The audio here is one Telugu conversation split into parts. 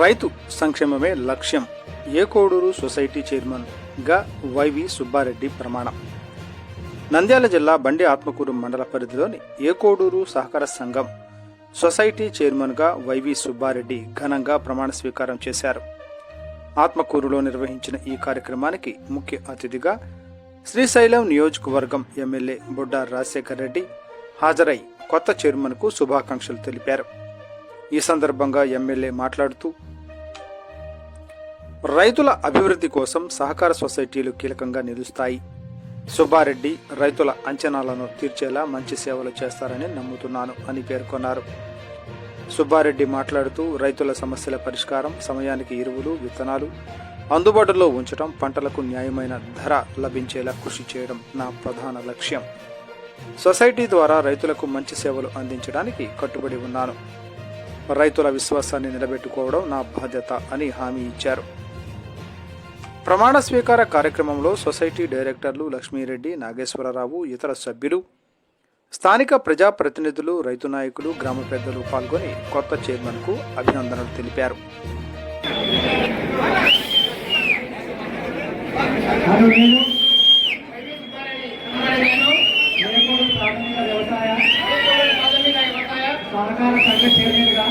రైతు సంక్షేమమే లక్ష్యం. ఏకోడూరు సొసైటీ చైర్మన్గా వైవి సుబ్బారెడ్డి ప్రమాణం. నంద్యాల జిల్లా బండి ఆత్మకూరు మండల పరిధిలోని ఏకోడూరు సహకార సంఘం సొసైటీ చైర్మన్గా వైవి సుబ్బారెడ్డి ఘనంగా ప్రమాణ స్వీకారం చేశారు. ఆత్మకూరులో నిర్వహించిన ఈ కార్యక్రమానికి ముఖ్య అతిథిగా శ్రీశైలం నియోజకవర్గం ఎమ్మెల్యే బుడ్డార్ రాజశేఖర్ రెడ్డి హాజరై కొత్త చైర్మన్కు శుభాకాంక్షలు తెలిపారు. ఈ సందర్భంగా ఎమ్మెల్యే మాట్లాడుతూ రైతుల అభివృద్ధి కోసం సహకార సొసైటీలు కీలకంగా నిలుస్తాయి. సుబ్బారెడ్డి రైతుల అంచనాలను తీర్చేలా మంచి సేవలు చేస్తారని నమ్ముతున్నాను అని పేర్కొన్నారు. సుబ్బారెడ్డి మాట్లాడుతూ రైతుల సమస్యల పరిష్కారం సమయానికి ఎరువులు విత్తనాలు అందుబాటులో ఉంచడం పంటలకు న్యాయమైన ధర లభించేలా కృషి చేయడం నా ప్రధాన లక్ష్యం. సొసైటీ ద్వారా రైతులకు మంచి సేవలు అందించడానికి కట్టుబడి ఉన్నాను. రైతుల విశ్వాసాన్ని నిలబెట్టుకోవడం నా బాధ్యత అని హామీ ఇచ్చారు. ప్రమాణ స్వీకార కార్యక్రమంలో సొసైటీ డైరెక్టర్లు లక్ష్మీరెడ్డి నాగేశ్వరరావు ఇతర సభ్యులు స్థానిక ప్రజాప్రతినిధులు రైతు నాయకులు గ్రామ పెద్దలు పాల్గొని కొత్త చైర్మన్కు అభినందనలు తెలిపారు. నేను నేనేమో ప్రాథమిక వ్యవసాయ సహకార సంఘ చైర్మన్గా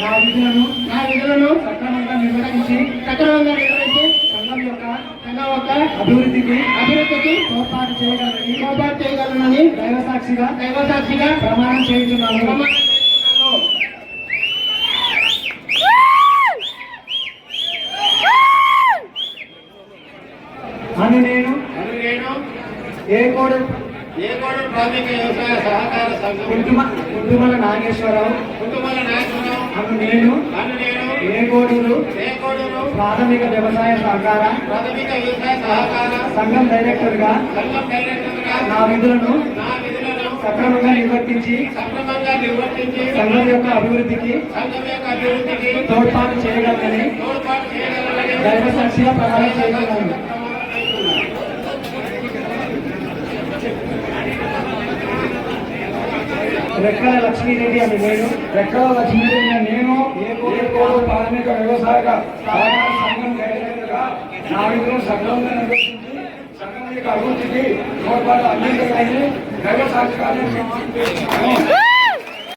నా విధులను నా విధులను సక్రమంగా నిర్వహించి సక్రమంగా నిర్వహించి సంఘం యొక్క సంఘం యొక్క అభివృద్ధికి అభివృద్ధికి తోడ్పాటు చేయగలని తోడ్పాటు చేయగలనని దైవ సాక్షిగా దైవ సాక్షిగా ప్రమాణం చేయుచున్నాను. అని నేను మరియు నేను ఏ కోడు ప్రాథమిక వ్యవసాయ సహకార సంఘం. నాగేశ్వరరావు. కుటుంబాల నాయకులను అను నేను. ప్రాథమిక వ్యవసాయ సహకార. ప్రాథమిక వ్యవసాయ సహకార. సంఘం డైరెక్టర్గా సంఘం డైరెక్టర్గా నా విధులను నా విధులను సక్రమంగా నిర్వర్తించి సక్రమంగా నిర్వర్తించి సంఘం యొక్క అభివృద్ధికి సంఘం యొక్క అభివృద్ధికి తోడ్పాటు చేయగలనని తోడ్పాటు చేయగలనని దైవ సాక్షిగా ప్రమాణం చేయగలను. రెక్కల లక్ష్మీరెడ్డి అని నేను రెక్కల లక్ష్మీరెడ్డి నేను ఏ ప్రాథమిక వ్యవసాయ సంఘం డైరెక్టర్గా నా విధులను సక్రమంగా నిర్వహించి సంఘం యొక్క అభివృద్ధికి తోడ్పాటు అందించాలని దైవ